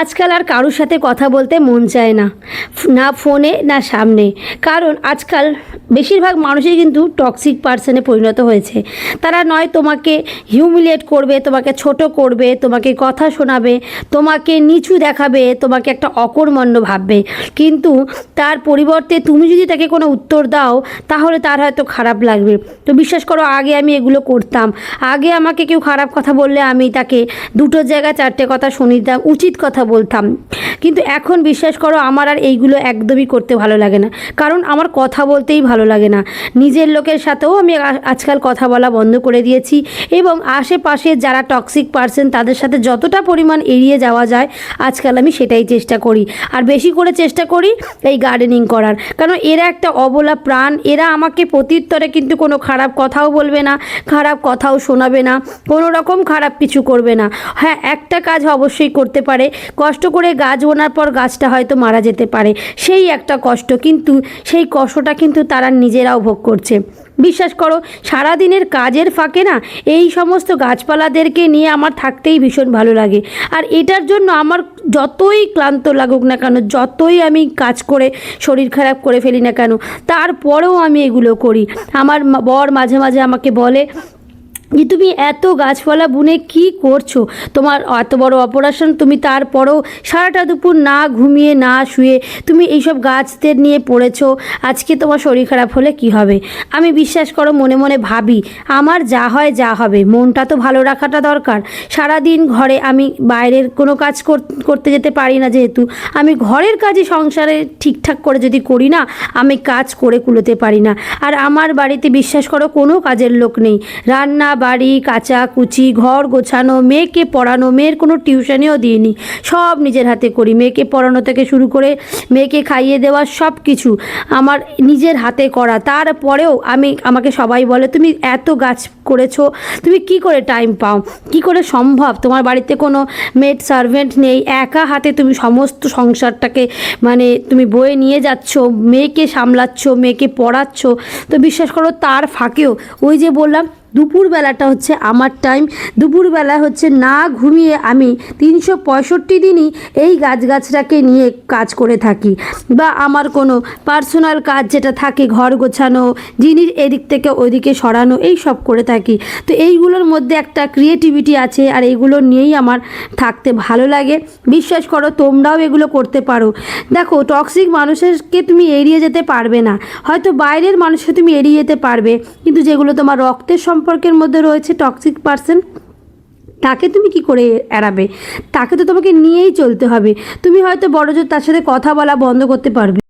আজকাল আর কারোর সাথে কথা বলতে মন চায় না। না ফোনে, না সামনে। কারণ আজকাল বেশিরভাগ মানুষই কিন্তু টক্সিক পার্সনে পরিণত হয়েছে। তারা নয় তোমাকে হিউমিলিয়েট করবে, তোমাকে ছোট করবে, তোমাকে কথা শোনাবে, তোমাকে নিচু দেখাবে, তোমাকে একটা অকর্মণ্য ভাববে। কিন্তু তার পরিবর্তে তুমি যদি তাকে কোনো উত্তর দাও, তাহলে তার হয়তো খারাপ লাগবে। তো বিশ্বাস করো, আগে আমি এগুলো করতাম। আগে আমাকে কেউ খারাপ কথা বললে আমি তাকে দুটো জায়গায় চারটে কথা শুনিতাম, উচিত কথা বলতাম। কিন্তু এখন বিশ্বাস করো, আমার আর এইগুলো একদমই করতে ভালো লাগে না। কারণ আমার কথা বলতেই ভালো লাগে না। নিজের লোকের সাথেও আমি আজকাল কথা বলা বন্ধ করে দিয়েছি এবং আশেপাশে যারা টক্সিক পার্সন তাদের সাথে যতটা পরিমাণ এড়িয়ে যাওয়া যায়, আজকাল আমি সেটাই চেষ্টা করি। আর বেশি করে চেষ্টা করি এই গার্ডেনিং করার। কারণ এরা একটা অবলা প্রাণ, এরা আমাকে প্রত্যুত্তরে কিন্তু কোনো খারাপ কথাও বলবে না, খারাপ কথাও শোনাবে না, কোনো রকম খারাপ কিছু করবে না। হ্যাঁ একটা কাজ অবশ্যই করতে পারে। কষ্ট করে গাছ বোনার পর গাছটা হয়তো মারা যেতে পারে। সেই একটা কষ্ট কিন্তু, সেই কষ্টটা কিন্তু তারা নিজেরাও ভোগ করছে। বিশ্বাস করো, সারাদিনের কাজের ফাঁকে না এই সমস্ত গাছপালাদেরকে নিয়ে আমার থাকতেই ভীষণ ভালো লাগে। আর এটার জন্য আমার যতই ক্লান্ত লাগুক না কেন, যতই আমি কাজ করে শরীর খারাপ করে ফেলি না কেন, তারপরেও আমি এগুলো করি। আমার বর মাঝে মাঝে আমাকে বলে যে তুমি এত গাছপালা বুনে কি করছ? তোমার এত বড় অপারেশন, তুমি তারপরেও সারাটা দুপুর না ঘুমিয়ে, না শুয়ে তুমি এইসব গাছদের নিয়ে পড়েছো। আজকে তোমার শরীর খারাপ হলে কি হবে? আমি বিশ্বাস করো, মনে মনে ভাবি, আমার যা হয় যা হবে। মনটা তো ভালো রাখাটা দরকার। সারাদিন ঘরে আমি বাইরের কোনো কাজ কর- করতে যেতে পারি না যেহেতু। আমি ঘরের কাজই সংসারে ঠিকঠাক করে যদি করি না, আমি কাজ করে কুলোতে পারি না। আর আমার বাড়িতে বিশ্বাস করো, কোনো কাজের লোক নেই। রান্না বাড়ি, কাচা কুচি, ঘর গোছানো, মেয়েকে পড়ানো, মেয়ের কোনো টিউশনিও দিইনি। সব নিজের হাতে করি। মেয়েকে পড়ানো থেকে শুরু করে মেয়েকে খাইয়ে দেওয়া সব কিছু আমার নিজের হাতে করা। তারপরেও আমি, আমাকে সবাই বলে, তুমি এত গাছ করেছ, তুমি কি করে টাইম পাও? কি করে সম্ভব? তোমার বাড়িতে কোনো মেড সার্ভেন্ট নেই। একা হাতে তুমি সমস্ত সংসারটাকে মানে তুমি বয়ে নিয়ে যাচ্ছ, মেয়েকে সামলাচ্ছ, মেয়েকে পড়াচ্ছ। তো বিশ্বাস করো, তার ফাঁকেও ওই যে বললাম দুপুরবেলাটা হচ্ছে আমার টাইম দুপুরবেলা হচ্ছে না ঘুমিয়ে আমি তিনশো পঁয়ষট্টি দিনই এই গাছগাছটাকে নিয়ে কাজ করে থাকি বা আমার কোনো পার্সোনাল কাজ যেটা থাকে ঘর গোছানো, জিনিস এদিক থেকে ওইদিকে সরানো, এই সব করে থাকি। তো এইগুলোর মধ্যে একটা ক্রিয়েটিভিটি আছে আর এইগুলো নিয়েই আমার থাকতে ভালো লাগে। বিশ্বাস করো, তোমরাও এগুলো করতে পারো। দেখো টক্সিক মানুষেরকে তুমি এড়িয়ে যেতে পারবে না। হয়তো বাইরের মানুষকে তুমি এড়িয়ে যেতে পারবে, কিন্তু যেগুলো তোমার রক্তের সম্পর্কের মধ্যে রয়েছে টক্সিক পার্সন তাকে তুমি কি করে এড়াবে? তাকে তো তোমাকে নিয়েই চলতে হবে। তুমি হয়তো বড় জোর তার সাথে কথা বলা বন্ধ করতে পারবে।